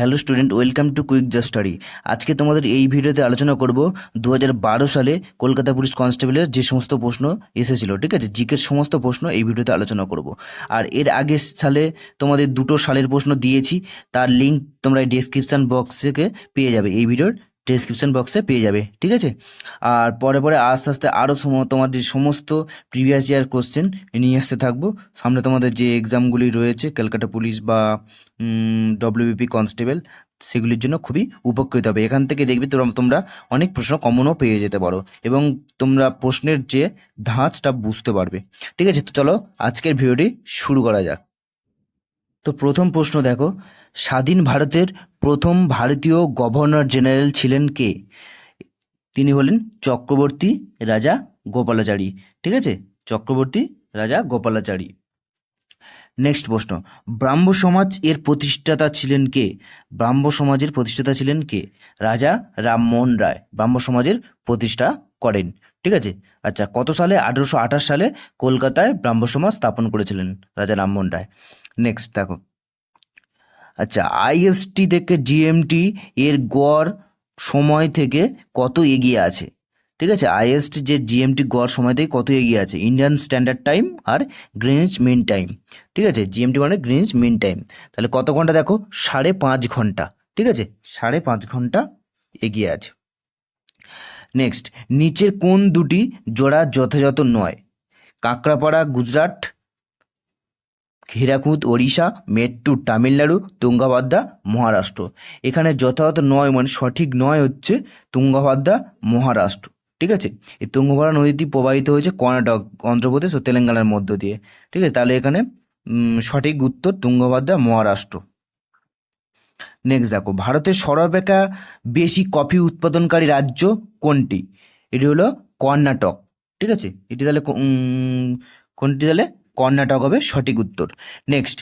Hello student, welcome to quick just study. আজকে তোমাদের এই ভিডিওতে আলোচনা করব দু হাজার বারো সালে কলকাতা পুলিশ কনস্টেবলের যে সমস্ত প্রশ্ন এসেছিল, ঠিক আছে? জিকের সমস্ত প্রশ্ন এই ভিডিওতে আলোচনা করব। আর এর আগের সালে তোমাদের দুটো সালের প্রশ্ন দিয়েছি, তার লিঙ্ক তোমরা ডিসক্রিপশান বক্স থেকে পেয়ে যাবে এই ভিডিওর। ডেসক্রিপশন বক্সে পেয়ে যাবে, ঠিক আছে? আর পরে পরে আস্তে আস্তে আরও তোমাদের সমস্ত প্রিভিয়াস ইয়ার কোশ্চেন নিয়ে আসতে থাকব। সামনে তোমাদের যে এক্সামগুলি রয়েছে, ক্যালকাটা পুলিশ বা ডব্লিউবিপি কনস্টেবল সেগুলির জন্য খুবই উপকৃত হবে। এখান থেকে দেখবে তোমরা অনেক প্রশ্ন কমনও পেয়ে যেতে পারো এবং তোমরা প্রশ্নের যে ধাঁচটা বুঝতে পারবে। ঠিক আছে? তো চলো আজকের ভিডিওটি শুরু করা যাক। তো প্রথম প্রশ্ন দেখো। স্বাধীন ভারতের প্রথম ভারতীয় গভর্নর জেনারেল ছিলেন কে? তিনি হলেন চক্রবর্তী রাজা গোপালাচারী, ঠিক আছে? চক্রবর্তী রাজা গোপালাচারী। নেক্সট প্রশ্ন, ব্রাহ্ম সমাজ এর প্রতিষ্ঠাতা ছিলেন কে? ব্রাহ্ম সমাজের প্রতিষ্ঠাতা ছিলেন কে? রাজা রামমোহন রায়, ব্রাহ্ম সমাজের প্রতিষ্ঠা করেন, ঠিক আছে? আচ্ছা কত সালে? আঠেরোশো আঠাশ সালে কলকাতায় ব্রাহ্ম সমাজ স্থাপন করেছিলেন রাজা রামমোহন রায়। নেক্সট দেখো। আচ্ছা আইএসটি থেকে জিএমটি এর গড় সময় থেকে কত এগিয়ে আছে? ঠিক আছে আইএসটি যে জিএমটি গড় সময় থেকে কত এগিয়ে আছে? ইন্ডিয়ান স্ট্যান্ডার্ড টাইম আর গ্রিনিচ মিন টাইম ঠিক আছে জিএমটি মানে গ্রিনিচ মিন টাইম তাহলে কত ঘণ্টা দেখো? সাড়ে পাঁচ ঘণ্টা। ঠিক আছে, সাড়ে পাঁচ ঘণ্টা এগিয়ে আছে। নেক্সট নিচের কোন দুটি জোড়া যথাযথ নয়? কাঁকড়াপাড়া, গুজরাট হীরাকুদ, ওড়িশা মেট্টুর তামিলনাড়ু তুঙ্গাভাদ্রা মহারাষ্ট্র। এখানে যথাযথ নয় মানে সঠিক নয় হচ্ছে তুঙ্গাভাদ্রা মহারাষ্ট্র। ঠিক আছে? এই তুঙ্গভদ্রা নদীটি প্রবাহিত হয়েছে কর্ণাটক, অন্ধ্রপ্রদেশ ও তেলেঙ্গানার মধ্য দিয়ে। ঠিক আছে? তাহলে এখানে সঠিক উত্তর তুঙ্গভাদ্রা, মহারাষ্ট্র। নেক্সট দেখো, ভারতের সর্বাপেক্ষা বেশি কফি উৎপাদনকারী রাজ্য কোনটি? এটি হলো কর্ণাটক। ঠিক আছে? এটি তাহলে কোনটি তাহলে? কর্ণাটক হবে সঠিক উত্তর। নেক্সট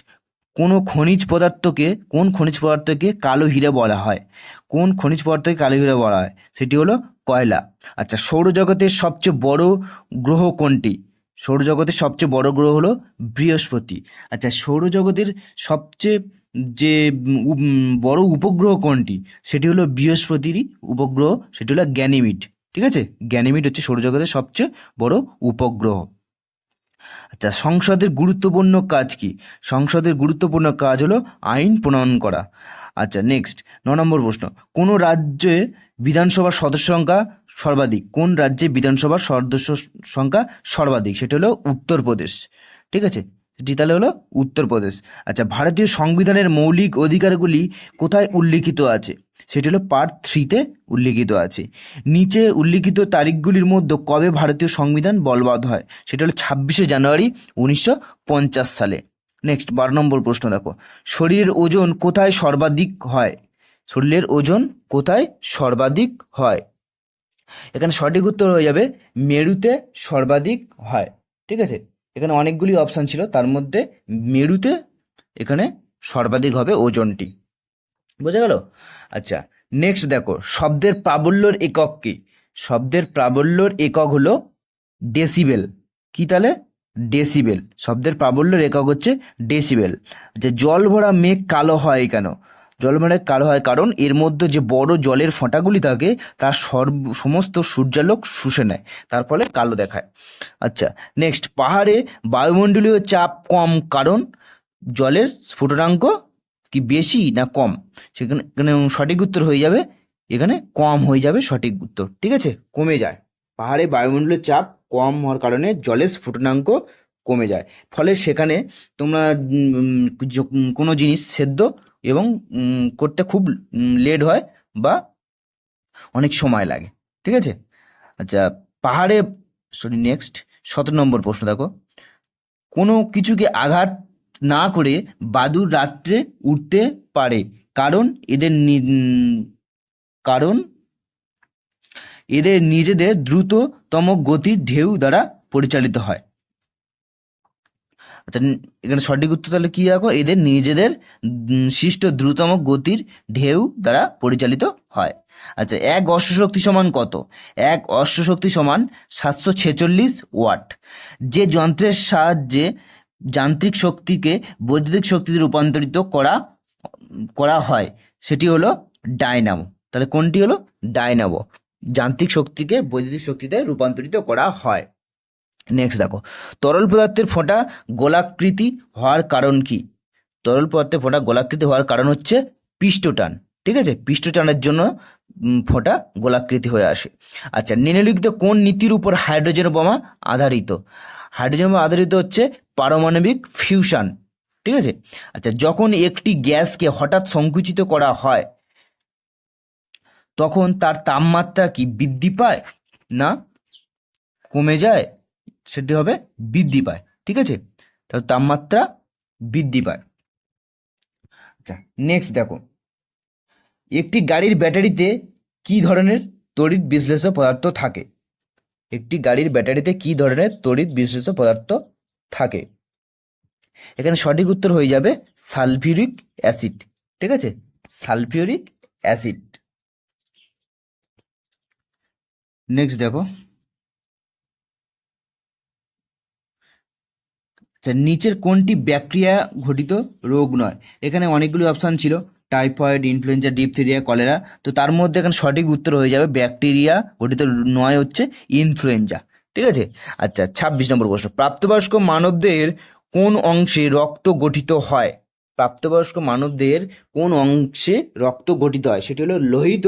কোনো খনিজ পদার্থকে, কোন খনিজ পদার্থকে কালো হিরে বলা হয়? কোন খনিজ পদার্থকে কালো হিরে বলা হয়? সেটি হলো কয়লা। আচ্ছা সৌরজগতের সবচেয়ে বড় গ্রহ কোনটি? সৌরজগতের সবচেয়ে বড় গ্রহ হলো বৃহস্পতি। আচ্ছা সৌরজগতের সবচেয়ে যে বড় উপগ্রহ কোনটি? সেটি হলো বৃহস্পতিরই উপগ্রহ, সেটি হলো গ্যানিমিড ঠিক আছে? গ্যানিমিড হচ্ছে সৌরজগতের সবচেয়ে বড় উপগ্রহ। আচ্ছা সংসদের গুরুত্বপূর্ণ কাজ কি? সংসদের গুরুত্বপূর্ণ কাজ হলো আইন প্রণয়ন করা। আচ্ছা নেক্সট ন নম্বর প্রশ্ন। কোন রাজ্যে বিধানসভার সদস্য সংখ্যা সর্বাধিক? কোন রাজ্যে বিধানসভার সদস্য সংখ্যা সর্বাধিক? সেটা হলো উত্তরপ্রদেশ। ঠিক আছে? সেটি তাহলে হলো উত্তরপ্রদেশ। আচ্ছা ভারতীয় সংবিধানের মৌলিক অধিকারগুলি কোথায় উল্লিখিত আছে? সেটি হলো পার্ট থ্রিতে উল্লিখিত আছে। নিচে উল্লিখিত তারিখগুলির মধ্যে কবে ভারতীয় সংবিধান বলবৎ হয়? সেটা হলো ছাব্বিশে জানুয়ারি উনিশশো পঞ্চাশ সালে। নেক্সট বারো নম্বর প্রশ্ন দেখো। শরীরের ওজন কোথায় সর্বাধিক হয়? শরীরের ওজন কোথায় সর্বাধিক হয়? এখানে সঠিক উত্তর হয়ে যাবে, মেরুতে সর্বাধিক হয়। ঠিক আছে? এখানে অনেকগুলি অপশান ছিল, তার মধ্যে মেরুতে এখানে সর্বাধিক হবে ওজনটি। বোঝা গেল? আচ্ছা নেক্সট দেখো, শব্দের প্রাবল্যর একক কি? শব্দের প্রাবল্যর একক হলো ডেসিবেল কি তাহলে? ডেসিবেল শব্দের প্রাবল্যর একক হচ্ছে ডেসিবেল যে জল ভরা মেঘ কালো হয় কেন? জল ভরা কালো হয় কারণ এর মধ্যে যে বড় জলের ফোঁটাগুলি থাকে, তার সর্ব, সমস্ত সূর্যালোক শুষে নেয়, তার ফলে কালো দেখায়। আচ্ছা নেক্সট পাহাড়ে বায়ুমণ্ডলীয় চাপ কম কারণ জলের স্ফুটনাঙ্ক কি বেশি না কম? সেখানে, এখানে সঠিক উত্তর হয়ে যাবে, এখানে কম হয়ে যাবে সঠিক উত্তর, ঠিক আছে? কমে যায়। পাহাড়ে বায়ুমণ্ডলের চাপ কম হওয়ার কারণে জলের স্ফুটনাঙ্ক কমে যায়। ফলে সেখানে তোমরা কোনো জিনিস সেদ্ধ এবং করতে খুব লেট হয় বা অনেক সময় লাগে, ঠিক আছে? আচ্ছা পাহাড়ে সরি নেক্সট সতেরো নম্বর প্রশ্ন দেখো। কোনো কিছুকে আঘাত না করে বাদুর রাত্রে উঠতে পারে। কারণ এদের কারণ এদের নিজেদের দ্রুততম গতির ঢেউ দ্বারা পরিচালিত হয়। আচ্ছা এখানে সঠিক উত্তর তাহলে কি রাখো এদের নিজেদের সৃষ্ট দ্রুততম গতির ঢেউ দ্বারা পরিচালিত হয়। আচ্ছা এক অশ্বশক্তি সমান কত? এক অশ্বশক্তি সমান সাতশো ছেচল্লিশ ওয়াট। যে যন্ত্রের সাহায্যে যান্ত্রিক শক্তিকে বৈদ্যুতিক শক্তিতে রূপান্তরিত করা করা হয়। সেটি হলো ডায়নামো তাহলে কোনটি হলো? ডায়নামো যান্ত্রিক শক্তিকে বৈদ্যুতিক শক্তিতে রূপান্তরিত করা হয়। নেক্সট দেখো। তরল পদার্থের ফোঁটা গোলাকৃতি হওয়ার কারণ কি? তরল পদার্থের ফোঁটা গোলাকৃতি হওয়ার কারণ হচ্ছে পিষ্টটান। ঠিক আছে? পিষ্টটানের জন্য ফোঁটা গোলাকৃতি হয়ে আসে। আচ্ছা নিম্নলিখিত কোন নীতির উপর হাইড্রোজেন বোমা আধারিত? হাইড্রোজেন বোমা আধারিত হচ্ছে পারমাণবিক ফিউশন, ঠিক আছে? আচ্ছা যখন একটি গ্যাসকে হঠাৎ সংকুচিত করা হয়, তখন তার তাপমাত্রা কি বৃদ্ধি পায় না কমে যায়? সেটি হবে বৃদ্ধি পায়, ঠিক আছে? তার তাপমাত্রা বৃদ্ধি পায়। আচ্ছা নেক্সট দেখো। একটি গাড়ির ব্যাটারিতে কি ধরনের তড়িৎ বিশ্লেষ্য পদার্থ থাকে? একটি গাড়ির ব্যাটারিতে কি ধরনের তড়িৎ বিশ্লেষ্য পদার্থ থাকে। এখানে সঠিক উত্তর হয়ে যাবে সালফিউরিক অ্যাসিড। ঠিক আছে? Sulphuric acid. নেক্সট দেখো। আচ্ছা নিচের কোনটি ব্যাকটেরিয়া ঘটিত রোগ নয়? এখানে অনেকগুলি অপশান ছিল। টাইফয়েড ইনফ্লুয়েঞ্জা ডিপথেরিয়া কলেরা তো তার মধ্যে এখানে সঠিক উত্তর হয়ে যাবে ব্যাকটেরিয়া ঘটিত নয় হচ্ছে ইনফ্লুয়েঞ্জা ঠিক আছে? আচ্ছা ছাব্বিশ নম্বর প্রশ্ন। প্রাপ্তবয়স্ক মানবদের কোন অংশে রক্ত গঠিত হয়? প্রাপ্তবয়স্ক মানবদের কোন অংশে রক্ত গঠিত হয়? সেটি হলো লোহিত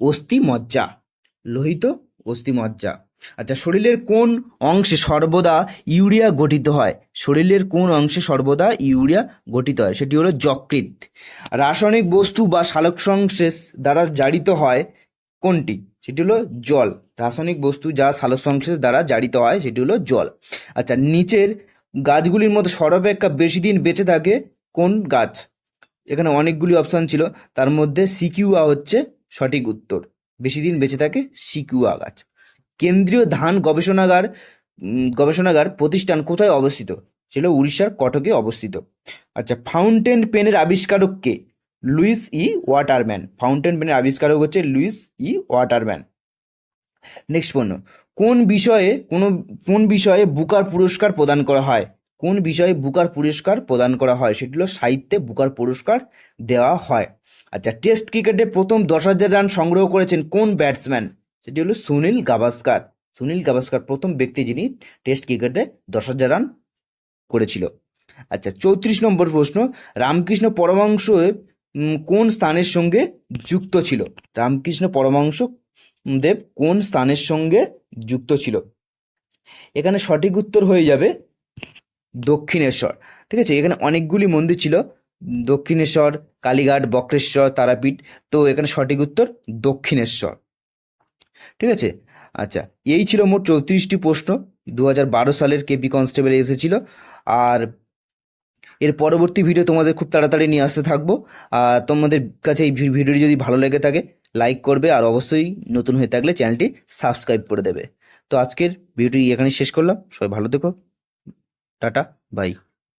অস্থি মজ্জা। লোহিত অস্থি মজ্জা। আচ্ছা শরীরের কোন অংশে সর্বদা ইউরিয়া গঠিত হয়? শরীরের কোন অংশে সর্বদা ইউরিয়া গঠিত হয়? সেটি হলো যকৃত রাসায়নিক বস্তু বা সালোক সংশ্লেষ দ্বারা জারিত হয় কোনটি? সেটি হলো জল। রাসায়নিক বস্তু যা সালোক সংশ্লেষ দ্বারা জারিত হয়, সেটি হলো জল। আচ্ছা নিচের গাছগুলির মধ্যে সর্বাপেক্ষা বেশি দিন বেঁচে থাকে কোন গাছ? এখানে অনেকগুলি অপশান ছিল। তার মধ্যে সিকিউয়া হচ্ছে সঠিক উত্তর। বেশি দিন বেঁচে থাকে সিকিউয়া গাছ। কেন্দ্রীয় ধান গবেষণাগার গবেষণাগার প্রতিষ্ঠান কোথায় অবস্থিত? সেটা উড়িষ্যার কটকে অবস্থিত। আচ্ছা ফাউন্টেন পেনের আবিষ্কারক কে? Lewis E Waterman. ফাউন্টেন পেনের আবিষ্কারক হচ্ছে লুইস ই ওয়াটারম্যান। নেক্সট পণ্য। কোন বিষয়ে কোনো, কোন বিষয়ে বুকার পুরস্কার প্রদান করা হয়? কোন বিষয়ে বুকার পুরস্কার প্রদান করা হয়? সেটি হলো সাহিত্যে বুকার পুরস্কার দেওয়া হয়। আচ্ছা টেস্ট ক্রিকেটে প্রথম দশ হাজার রান সংগ্রহ করেছেন কোন ব্যাটসম্যান? সেটি হলো সুনীল গাভাস্কার। সুনীল গাভাস্কার প্রথম ব্যক্তি যিনি টেস্ট ক্রিকেটে দশ হাজার রান করেছিল। আচ্ছা চৌত্রিশ নম্বর প্রশ্ন। রামকৃষ্ণ পরমাংশ কোন স্থানের সঙ্গে যুক্ত ছিল? রামকৃষ্ণ পরমাংশ দেব, কোন স্থানের সঙ্গে যুক্ত ছিল? এখানে সঠিক উত্তর হয়ে যাবে দক্ষিণেশ্বর। ঠিক আছে? এখানে অনেকগুলি মন্দির ছিল। দক্ষিণেশ্বর, কালীঘাট, বক্রেশ্বর, তারাপীঠ। তো এখানে সঠিক উত্তর দক্ষিণেশ্বর। ঠিক আছে? আচ্ছা এই ছিল মোট চৌত্রিশটি প্রশ্ন। দু সালের কেপি কনস্টেবলে এসেছিল। আর এর পরবর্তী ভিডিও তোমাদের খুব তাড়াতাড়ি নিয়ে আসতে থাকব। আর তোমাদের কাছে এই ভিডিওটি যদি ভালো লেগে থাকে লাইক করবে আর অবশ্যই নতুন হয়ে থাকলে চ্যানেলটি সাবস্ক্রাইব করে দেবে। তো আজকের ভিডিওটি এখানে শেষ করলাম। সবাই ভালো থেকো। Tata bye